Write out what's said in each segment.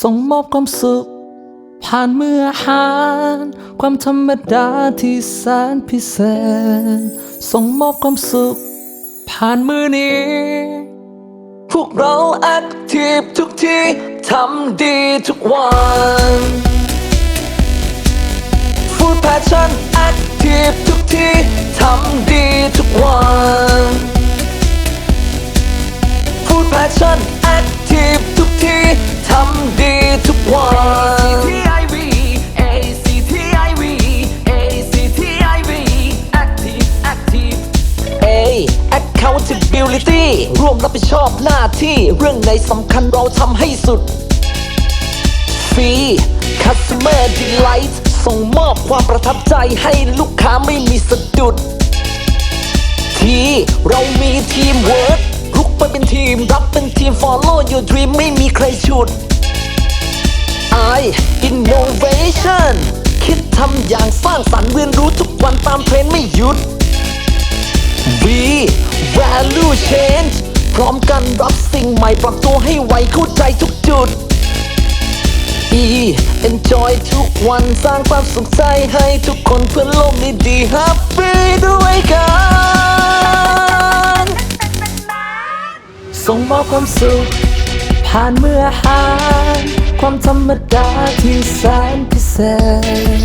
ส่งมอบความสุข ผ่านมืออาหาร ความธรรมดาที่แสนพิเศษ ส่งมอบความสุข ผ่านมือนี้ พวกเราแอคทีฟทุกที่ทำดีทุกวันฟูดแพชชั่นแอคทีฟทุกที่ทำดีทุกวันฟูดแพชชั่นแอคทีฟทุกที่ำดีทุกวัน ACTIV ACTIV ACTIV Active Active A accountability ร่วมรับผิดชอบหน้าที่เรื่องไหนสำคัญเราทำให้สุด ฟรี Customer Delight ส่งมอบความประทับใจให้ลูกค้าไม่มีสะดุด ที เรามีทีมเวิร์ดลุกไปเป็นทีม รับเป็นทีม Follow your dream ไม่มีใครฉุด Innovation คิดทำอย่างสร้างสรรค์เรียนรู้ทุกวันตามเทรนด์ไม่หยุด V Value Change พร้อมกันรับสิ่งใหม่ปรับตัวให้ไวเข้าใจทุกจุด E Enjoy ทุกวันสร้างความสุขใจให้ทุกคนเพื่อโลกนี้ดี Happy ด้วยกันส่งมอบความสุข ผ่านเมืออหารความธรรมดาที่แสนพิเศษ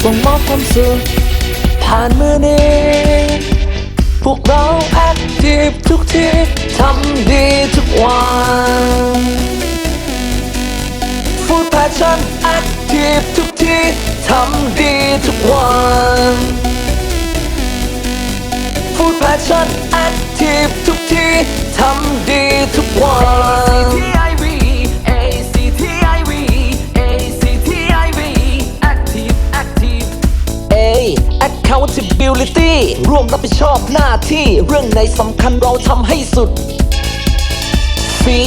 ส่งมอบความสุขผ่านมือนี้พวกเราแอคทีฟทุกทีทำดีทุกวันฟูดแพชชั่นแอคทีฟทุกทีทำดีทุกวันฟูดแพชชั่นแอคทีฟทุกทีทำดีทุกวัน accountability ร่วมรับผิดชอบหน้าที่เรื่องไหนสำคัญเราทำให้สุดฟรี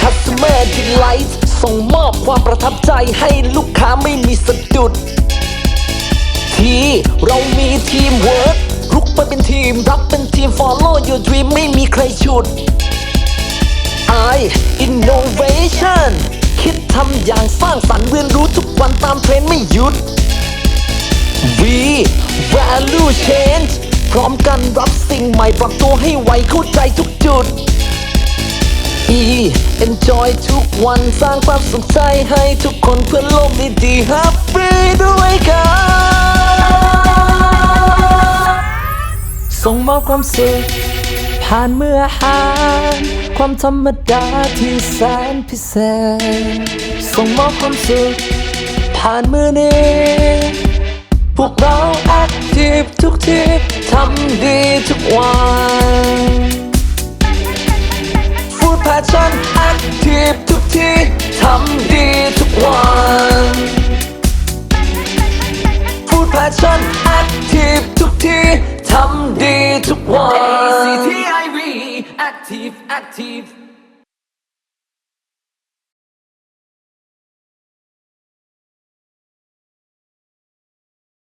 Customer Delight ส่งมอบความประทับใจให้ลูกค้าไม่มีสะดุด ทีเรามีทีมเวิร์ดลุกไปเป็นทีม รับเป็นทีม Follow your dream ไม่มีใครฉุด I Innovation คิดทำอย่างสร้างสรรค์เรียนรู้ทุกวันตามเทรนด์ไม่หยุด V Value Change พร้อมกันรับสิ่งใหม่ปรับตัวให้ไวเข้าใจทุกจุด E Enjoy ทุกวันสร้างความสุขใจให้ทุกคนเพื่อโลกนี้ดี Happy ด้วยกันส่งมอบความสุขผ่านมืออาหาร ความธรรมดาที่แสนพิเศษ ส่งมอบความสุขผ่านมือนี้ วกเราแอคทีฟทุกทีทำดีทุกวันฟูดแพชชั่นแอคทีฟทุกทีทำดีทุกวันฟูดแพชชั่นแอคทีฟทุกทีทำดีทุกวัน ACTIV Active Active